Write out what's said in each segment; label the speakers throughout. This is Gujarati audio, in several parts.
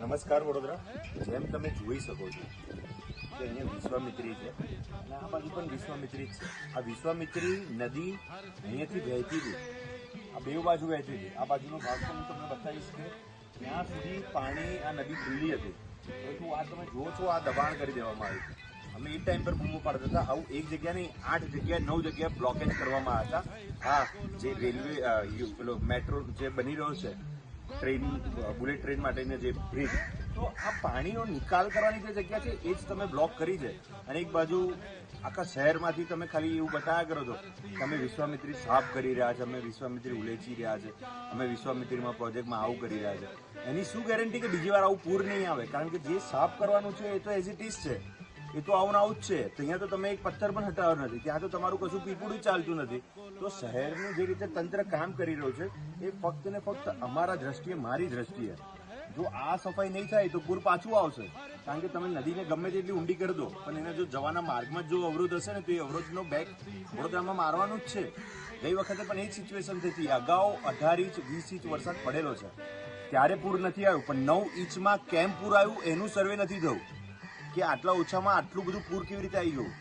Speaker 1: નમસ્કાર વડોદરા. જેમ તમે જોઈ શકો છો કે અહીંયા વિશ્વામિત્રી છે અને આ બાજુ પણ વિશ્વામિત્રી છે. આ વિશ્વામિત્રી નદી અહીંયાથી વહેતી હતી આ બે બાજુ વહેતી હતી આ બાજુનો ભાગ પણ હું તમને બતાવીશ કે ત્યાં સુધી પાણી આ નદી ખુલ્લી હતી. પરંતુ આ તમે જુઓ છો, આ દબાણ કરી દેવામાં આવ્યું અમે એ ટાઈમ પર બૂમો પાડતા હતા. આવું એક જગ્યા નહીં, આઠ જગ્યાએ નવ જગ્યાએ બ્લોકેજ કરવામાં આવ્યા હતા. હા જે રેલવે પેલો મેટ્રો જે બની રહ્યો છે ટ્રેન, બુલેટ ટ્રેન માટેને જે બ્રિજ તો આ પાણીનો નિકાલ કરવાની જે જગ્યા છે, એ જ તમે બ્લોક કરી છે. અને એક બાજુ આખા શહેરમાંથી તમે ખાલી એવું બતાવ્યા કરો છો કે અમે વિશ્વામિત્રી સાફ કરી રહ્યા છે, અમે વિશ્વામિત્રી ઉલેચી રહ્યા છે, અમે વિશ્વામિત્રીમાં પ્રોજેક્ટમાં આવું કરી રહ્યા છે. એની શું ગેરંટી કે બીજી વાર આવું પૂર નહીં આવે? કારણ કે જે સાફ કરવાનું છે, એ તો એઝ ઇટ ઇઝ છે. એ તો આવું આવું જ છે. તો અહીંયા તો તમે એક પથ્થર પણ હટાવ્યો નથી. ત્યાં તો તમારું કશું પીપળું ચાલતું નથી. તો શહેરનું જે રીતે તંત્ર કામ કરી રહ્યું છે, એ ફક્ત ને ફક્ત અમારા દ્રષ્ટિએ, મારી દ્રષ્ટિએ. જો આ સફાઈ નહીં થાય તો પૂર પાછું આવશે. કારણ કે તમે નદીને ગમે તેટલી ઊંડી કરી દો, પણ એને જો જવાના માર્ગમાં જ અવરોધ હશે ને, તો એ અવરોધનો બેગ વડોદરામાં મારવાનું જ છે. ગઈ વખતે પણ એ જ સિચ્યુએશન થઈ અગાઉ અઢાર ઇંચ, વીસ ઇંચ વરસાદ પડેલો છે. ત્યારે પૂર નથી આવ્યું, પણ નવ ઇંચમાં કેમ પૂર આવ્યું એનું સર્વે નથી થયું. કે આટલા ઓછામાં આટલું બધું પૂર કેવી રીતે આવી ગયું?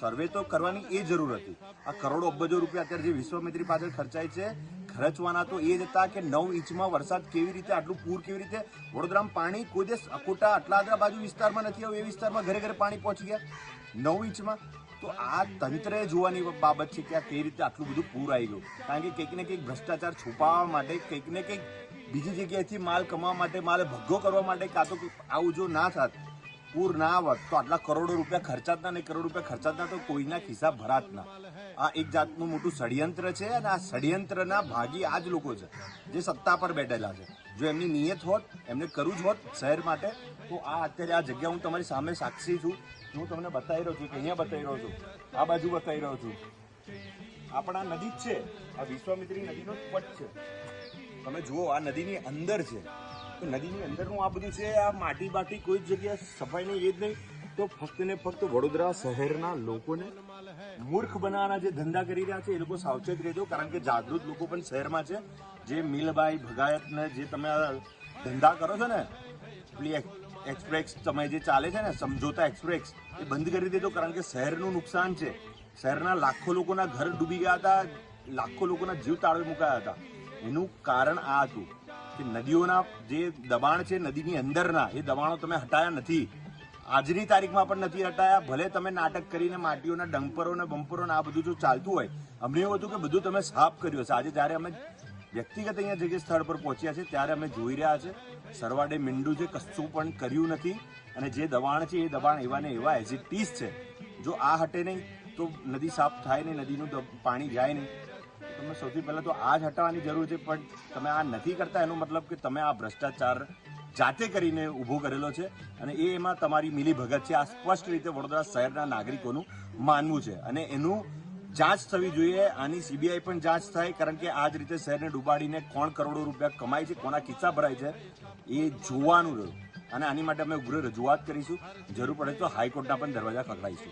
Speaker 1: સર્વે તો કરવાની એ જરૂર હતી. આ કરોડો અબજો રૂપિયા અત્યારે જે વિશ્વામિત્રી પાછળ ખર્ચાય છે, ખર્ચવાના તો એ જ હતા કે નવ ઇંચમાં વરસાદ કેવી રીતે, આટલું પૂર કેવી રીતે? વડોદરામાં પાણી કોઈ દેશ અકોટા આટલા આટલા બાજુ વિસ્તારમાં નથી આવ્યું, એ વિસ્તારમાં ઘરે ઘરે પાણી પહોંચી ગયા. નવ ઇંચમાં? તો આ તંત્રએ જોવાની બાબત છે કે આ કેવી રીતે આટલું બધું પૂર આવી ગયું. કારણ કે કંઈક ને કંઈક ભ્રષ્ટાચાર છુપાવવા માટે, કંઈક ને કંઈક બીજી જગ્યાએથી માલ કમાવા માટે, માલ ભગ્ગો કરવા માટે કાં તો આવું જો ના થાત પૂર ના આવત તો આટલા કરોડો રૂપિયા ખર્ચાત ના નહીં કરોડ રૂપિયા ખર્ચાત ના તો કોઈના ખિસ્સા ભરાત ના. આ એક જાતનું મોટું ષડયંત્ર છે અને આ ષડયંત્રના ભાગી આ જ લોકો છે, જે સત્તા પર બેઠેલા છે. જો એમની નિયત હોત, એમને કરવું જ હોત શહેર માટે, તો આ અત્યારે આ જગ્યા હું તમારી સામે સાક્ષી છું. હું તમને બતાવી રહ્યો છું કે અહીંયા બતાવી રહ્યો છું. આ બાજુ બતાવી રહ્યો છું. આપણા નદી જ છે. આ વિશ્વામિત્રી નદીનો પટ છે. તમે જુઓ, આ નદીની અંદર છે. નદીની અંદરનું આ બધું છે, આ માટી બાટી કોઈ જગ્યાએ સફાઈ નહીં એ જ નહીં. તો ફક્ત ને ફક્ત વડોદરા શહેરના લોકોને મૂર્ખ બનાવવાના જે ધંધા કરી રહ્યા છે, એ લોકો સાવચેત રહેજો, કારણ કે જાગૃત લોકો પણ શહેરમાં છે. જે મિલબાઈ, ભગાયતને જે તમે ધંધા કરો છો ને, પેલી એક્સ- એક્સપ્રેસ તમે જે ચાલે છે ને, સમજોતા એક્સપ્રેસ, એ બંધ કરી દેજો, કારણ કે શહેરનું નુકસાન છે. શહેરના લાખો લોકોના ઘર ડૂબી ગયા હતા, લાખો લોકોના જીવ તાળવે મુકાયા હતા. એનું કારણ આ હતું. કે નદીઓના જે દબાણ છે, નદીની અંદરના, એ દબાણો તમે હટાયા નથી. આજની તારીખમાં પણ નથી હટાયા. ભલે તમે નાટક કરીને માટીઓના ડંપરો ને બમ્પરો ને આ બધું જો ચાલતું હોય, અમને એવું હતું કે બધું તમે સાફ કર્યું હશે. આજે જ્યારે અમે વ્યક્તિગત અહીંયા જગ્યાએ સ્થળ પર પહોંચ્યા છે, ત્યારે અમે જોઈ રહ્યા છે સરવાડે મીંડું છે કશું પણ કર્યું નથી અને જે દબાણ છે, એ દબાણ એવા ને એવા એઝ ઇટ ઇઝ છે. જો આ હટે નહીં, તો નદી સાફ થાય નહીં, નદીનું પાણી જાય નહીં. તમે સૌથી પહેલા તો આ જ હટાવવાની જરૂર છે, પણ તમે આ નથી કરતા એનો મતલબ કે તમે આ ભ્રષ્ટાચાર જાતે કરીને ઊભો કરેલો છે અને એ એમાં તમારી મિલી ભગત છે. આ સ્પષ્ટ રીતે વડોદરા શહેરના નાગરિકોનું માનવું છે અને એનું જાંચ થવી જોઈએ. આની સીબીઆઈ પણ જાંચ થાય, કારણ કે આ જ રીતે શહેરને ડૂબાડીને કોણ કરોડો રૂપિયા કમાય છે, કોના કિસ્સા ભરાય છે, એ જોવાનું રહ્યું. અને આની માટે અમે ઉગ્ર રજૂઆત કરીશું. જરૂર પડે તો હાઈકોર્ટના પણ દરવાજા ખખડાઈશું.